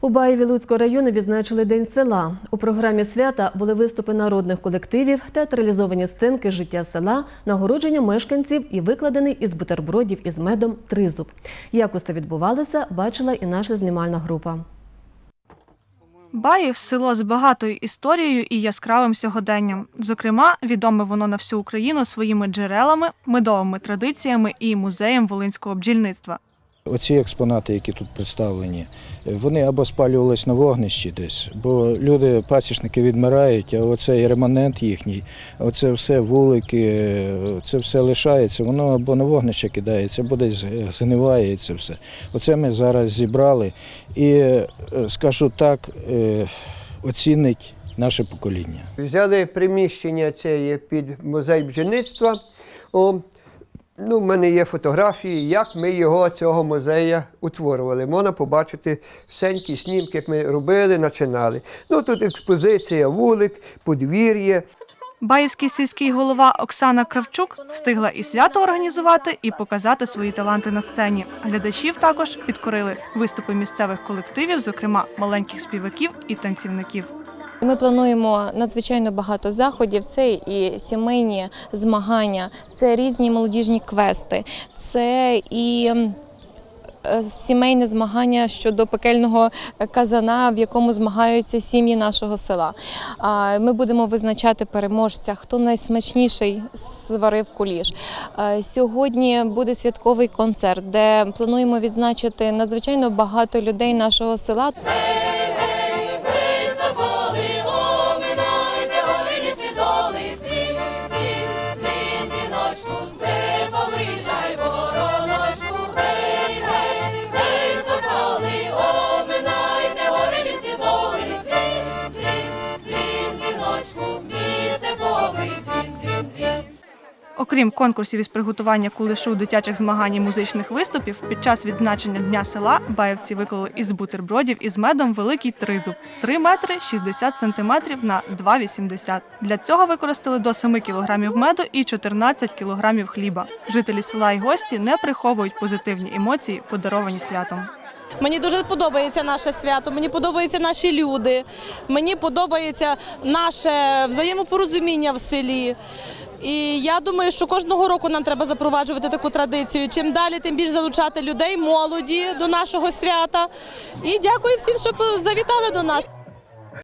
У Баєві Луцького району відзначили День села. У програмі свята були виступи народних колективів, театралізовані сценки життя села, нагородження мешканців і викладений із бутербродів із медом тризуб. Як усе відбувалося, бачила і наша знімальна група. Баїв село з багатою історією і яскравим сьогоденням. Зокрема, відоме воно на всю Україну своїми джерелами, медовими традиціями і музеєм волинського бджільництва. Оці експонати, які тут представлені, вони або спалювались на вогнищі десь, бо люди, пасічники відмирають, а оцей реманент їхній, оце все вулики, це все лишається, воно або на вогнище кидається, або десь згниває це все. Оце ми зараз зібрали і, е, скажу так, е, оцінить наше покоління. Взяли приміщення це є під музей бджільництва. Ну, в мене є фотографії, як ми його цього музею утворювали. Можна побачити всенькі снімки, як ми робили, починали. Ну тут експозиція, вулик, подвір'я. Баївський сільський голова Оксана Кравчук встигла і свято організувати, і показати свої таланти на сцені. Глядачів також підкорили виступи місцевих колективів, зокрема маленьких співаків і танцівників. Ми плануємо надзвичайно багато заходів. Це і сімейні змагання, це різні молодіжні квести, це і е, сімейне змагання щодо пекельного казана, в якому змагаються сім'ї нашого села. Ми будемо визначати переможця, хто найсмачніший сварив куліш. Сьогодні буде святковий концерт, де плануємо відзначити надзвичайно багато людей нашого села. Окрім конкурсів із приготування кулешу, дитячих змагань і музичних виступів, під час відзначення дня села баївці виклали із бутербродів із медом великий тризуб 3 метри 60 сантиметрів на 2,80. Для цього використали до 7 кілограмів меду і 14 кілограмів хліба. Жителі села і гості не приховують позитивні емоції, подаровані святом. Мені дуже подобається наше свято, мені подобаються наші люди, мені подобається наше взаємопорозуміння в селі. І я думаю, що кожного року нам треба запроваджувати таку традицію. Чим далі, тим більше залучати людей, молоді до нашого свята. І дякую всім, що завітали до нас.